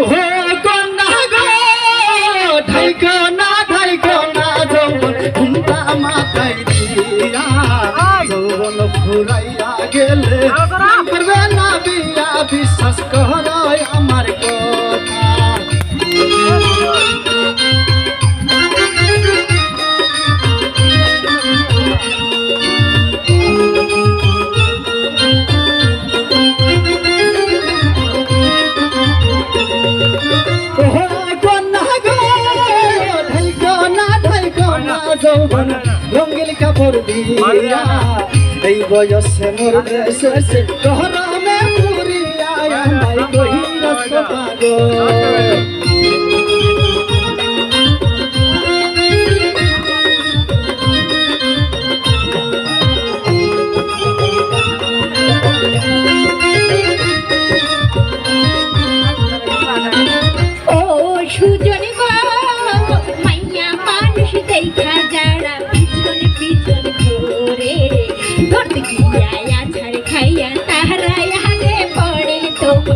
ও কন্যা গো ঢাইক না ঢাইক না যৌবন ঘুমটা মাথায় দিয়া। যৌবন ফুরাইয়া গেলে করবে না বিয়া বিশ্বাস কর আমার কথা। রঙ্গিল কাপড় দিয়া। এই বয়সে মোর দেশে মে পুরিয়া আমায় কহিরা সবাগো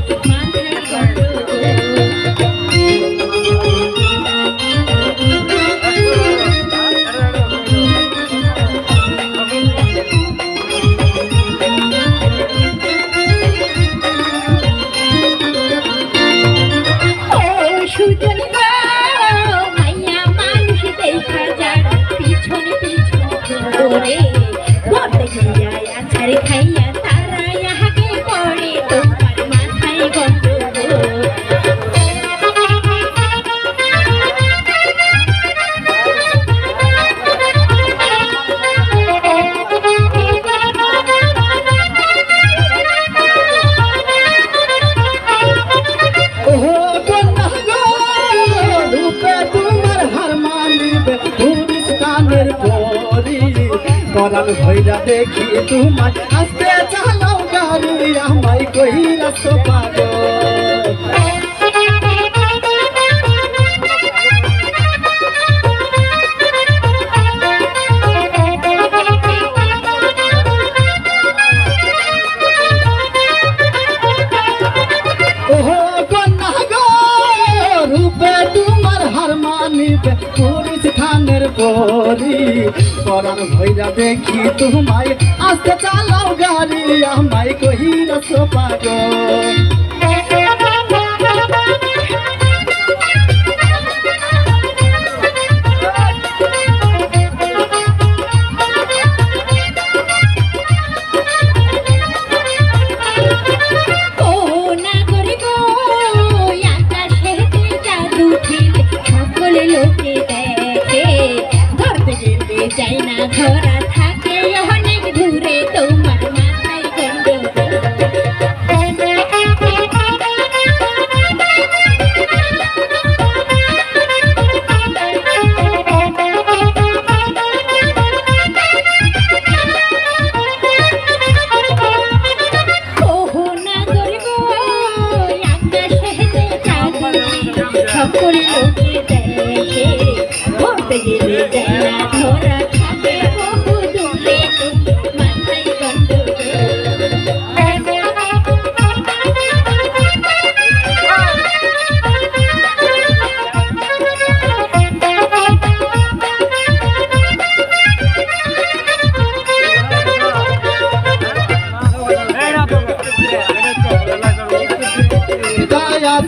Bye. পরাণ ভৈরা দেখি তোমায়। আস্তে চালাও গাড়ি আমায় কহিরা সোপাগো পরাণ ভৈরা দেখি তোমায়। আস্তে চালাও গাড়ি আমায় কহিরা সোপাগো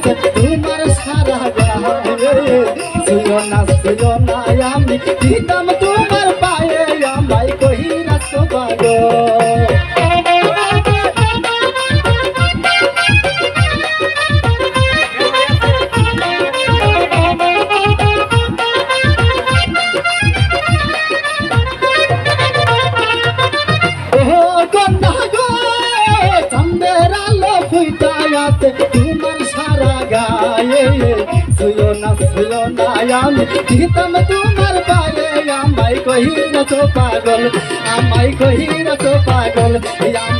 सत्तू मरसा रहा যায় না ছিল না আমি দিতাম তোমার পায়ে আমায় কহিরা সোপাগো ওহো কন্যা গো চন্দের আলো ফুইটায়াতে তোমার সারা গায়ে। শুলো না শুলো না আমি দিতাম তোমার পায়ে আমায় কহিরা তো পাগল, আমায় কহিরা তো পাগল আমায় পাগল।